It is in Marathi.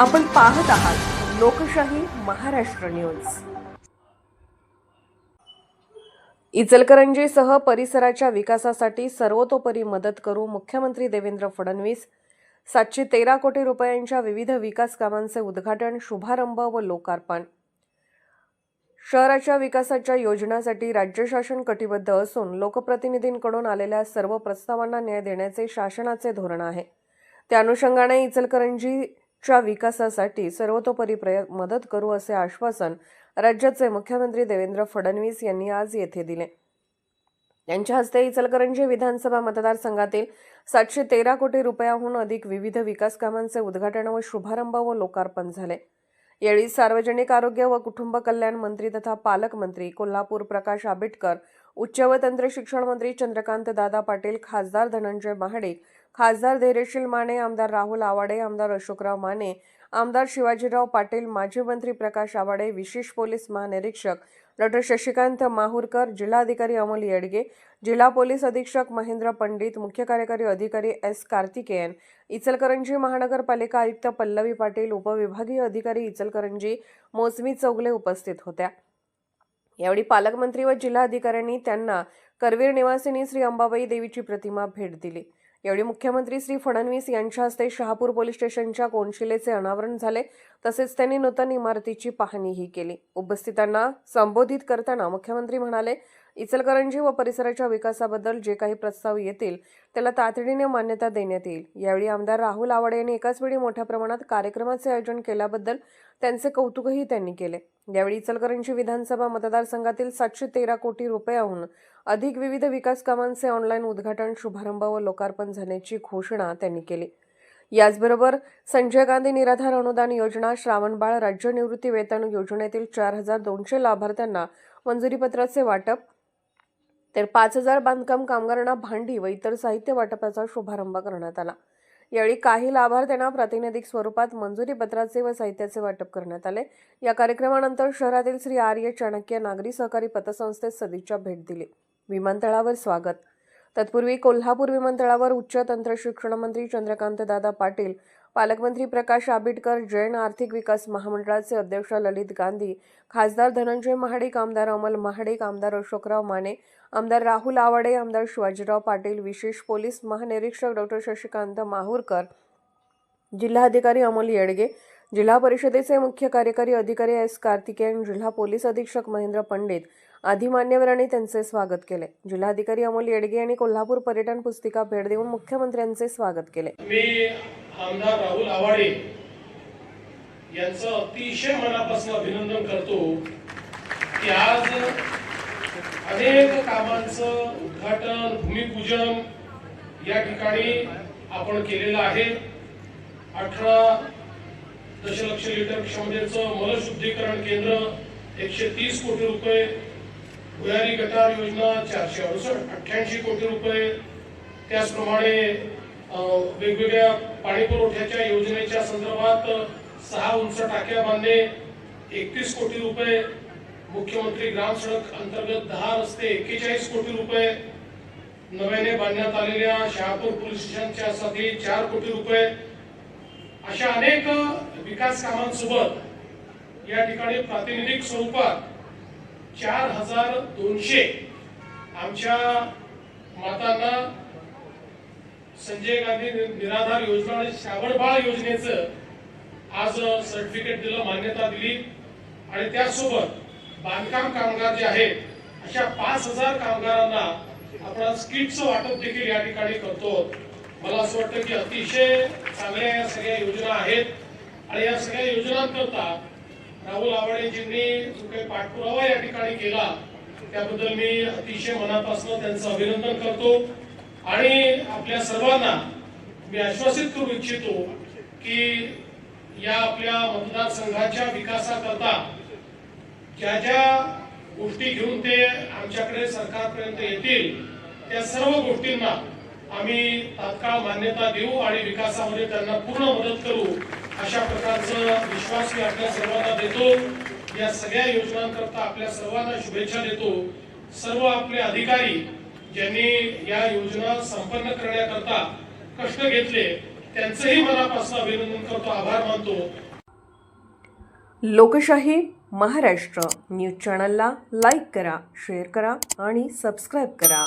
आपण पाहत आहात लोकशाही महाराष्ट्र न्यूज. इचलकरंजीसह परिसराच्या विकासासाठी सर्वतोपरी मदत करू मुख्यमंत्री देवेंद्र फडणवीस. सातशे तेरा कोटी रुपयांच्या विविध विकास कामांचे उद्घाटन शुभारंभ व लोकार्पण. शहराच्या विकासाच्या योजनासाठी राज्य शासन कटिबद्ध असून लोकप्रतिनिधींकडून आलेल्या सर्व प्रस्तावांना न्याय देण्याचे शासनाचे धोरण आहे. त्या अनुषंगाने इचलकरंजी च्या विकासासाठी सर्वतोपरी प्रय मदत करू असे आश्वासन राज्याचे मुख्यमंत्री देवेंद्र फडणवीस यांनी आज येथे दिले. यांच्या हस्ते इचलकरंजी विधानसभा मतदारसंघातील सातशे तेरा कोटी रुपयाहून अधिक विविध विकास कामांचे उद्घाटन व शुभारंभ व लोकार्पण झाले. यावेळी सार्वजनिक आरोग्य व कुटुंब कल्याण मंत्री तथा पालकमंत्री कोल्हापूर प्रकाश आंबेडकर उच्च व तंत्र शिक्षण मंत्री चंद्रकांत दादा पाटील खासदार धनंजय महाडिक खासदार धैर्यशील माने आमदार राहुल आवाडे आमदार अशोकराव माने आमदार शिवाजीराव पाटील माजी मंत्री प्रकाश आवाडे विशेष पोलीस महानिरीक्षक डॉक्टर शशिकांत माहूरकर जिल्हाधिकारी अमोल येडगे जिल्हा पोलीस अधीक्षक महेंद्र पंडित मुख्य कार्यकारी अधिकारी एस कार्तिकेयन इचलकरंजी महानगरपालिका आयुक्त पल्लवी पाटील उपविभागीय अधिकारी इचलकरंजी मोसमी चौगले उपस्थित होत्या. यावेळी पालकमंत्री व जिल्हाधिकाऱ्यांनी त्यांना करवीर निवासिनी श्री अंबाबाई देवीची प्रतिमा भेट दिली. यावेळी मुख्यमंत्री श्री फडणवीस यांच्या हस्ते शहापूर पोलीस स्टेशनच्या कोनशिलेचे अनावरण झाले. तसेच त्यांनी नूतन इमारतीची पाहणीही केली. उपस्थितांना संबोधित करताना मुख्यमंत्री म्हणाले इचलकरंजी व परिसराच्या विकासाबद्दल जे काही प्रस्ताव येतील त्याला तातडीने मान्यता देण्यात येईल. यावेळी आमदार राहुल आवाडे यांनी एकाच वेळी मोठ्या प्रमाणात कार्यक्रमाचे आयोजन केल्याबद्दल त्यांचे कौतुकही त्यांनी केले. यावेळी इचलकरंजी विधानसभा मतदारसंघातील सातशे तेरा कोटी रुपयाहून अधिक विविध विकास कामांचे ऑनलाईन उद्घाटन शुभारंभ व लोकार्पण झाल्याची घोषणा त्यांनी केली. याचबरोबर संजय गांधी निराधार अनुदान योजना श्रावणबाळ राज्य निवृत्ती वेतन योजनेतील चार हजार दोनशे लाभार्थ्यांना मंजुरीपत्राचे वाटप तर पाच हजार बांधकाम कामगारांना भांडी व इतर साहित्य वाटपाचा शुभारंभ करण्यात आला. यावेळी काही लाभार्थ्यांना प्रातिनिधिक स्वरूपात मंजुरी पत्राचे व साहित्याचे वाटप करण्यात आले. या कार्यक्रमानंतर शहरातील श्री आर्य चाणक्य नागरी सहकारी पतसंस्थेत सदिच्छा भेट दिली. विमानतळावर स्वागत. तत्पूर्वी कोल्हापूर विमानतळावर उच्च तंत्र शिक्षण मंत्री चंद्रकांत दादा पाटील पालकमंत्री प्रकाश आंबेडकर जैन आर्थिक विकास महामंडळाचे अध्यक्ष ललित गांधी खासदार धनंजय महाडिक आमदार अमल महाडिक आमदार अशोकराव माने आमदार राहुल आवाडे आमदार शिवाजीराव पाटील विशेष पोलीस महानिरीक्षक डॉक्टर शशिकांत माहूरकर जिल्हाधिकारी अमोल येडगे जिल्हा परिषदेचे मुख्य कार्यकारी अधिकारी एस कार्तिकेयन जिल्हा पोलीस अधीक्षक महेंद्र पंडित आधी मान्यवरांनी त्यांचे स्वागत केले. जिल्हाधिकारी अमोल येडगे यांनी कोल्हापूर पर्यटन पुस्तिका भेट देऊन मुख्यमंत्र्यांचे स्वागत केले. मी आमदार राहुल आवाडे यांचं अतिशय मनापासून अभिनंदन करतो की आज अनेक कामांचं उद्घाटन भूमिपूजन या ठिकाणी आपण केलेलं आहे. अठरा दशलक्ष लिटर क्षमतेचं मलशुद्धीकरण केंद्र एकशे तीस कोटी रुपये भुयारी गटार योजना चारशे अडुसष्ट अठ्ठ्याऐंशी कोटी रुपये. त्याचप्रमाणे वेगवेगळ्या पाणी पुरवठ्याच्या योजनेच्या संदर्भात सहा उंच टाक्या बांधणे एकतीस कोटी रुपये. मुख्यमंत्री ग्राम सडक अंतर्गत दहा रस्ते एक्केचाळीस कोटी रुपये. नव्याने बांधण्यात आलेल्या शहापूर पोलीस स्टेशनच्या साठी चार कोटी रुपये. अशा अनेक विकास कामांसोबत या ठिकाणी प्रातिनिधिक स्वरूपात चार हजार दोनशे आमच्या मातांना संजय गांधी निराधार योजना आणि श्रावणबाळ योजनेचं आज सर्टिफिकेट दिलं मान्यता दिली. आणि त्यासोबत बांधकाम कामगार जे आहेत अशा पाच हजार कामगारांना आपण स्किटचं वाटप देखील या ठिकाणी करतो. मला असं वाटतं की अतिशय चांगल्या या सगळ्या योजना आहेत. आणि या सगळ्या योजनांकरता राहुल आवाडेजींनी जो काही पाठपुरावा या ठिकाणी केला त्याबद्दल मी अतिशय मनापासून त्यांचं अभिनंदन करतो. आणि आपल्या सर्वांना मी आश्वासित करू इच्छितो की या आपल्या मतदारसंघाच्या विकासाकरता ज्या ज्या गोष्टी घेऊन ते आमच्याकडे सरकारपर्यंत येतील त्या सर्व गोष्टींना आम्ही तात्काळ मान्यता देऊ आणि विकासामध्ये त्यांना पूर्ण मदत करू. अशा प्रकारचं विश्वास मी आपल्या सर्वांना देतो. या सगळ्या योजनांकरता आपल्या सर्वांना शुभेच्छा देतो. सर्व आपले अधिकारी ज्यांनी या योजना संपन्न करण्याकरता कष्ट घेतले त्यांचंही मनापासून अभिनंदन करतो आभार मानतो. लोकशाही महाराष्ट्र न्यूज चॅनलला लाईक करा शेअर करा आणि सबस्क्राईब करा.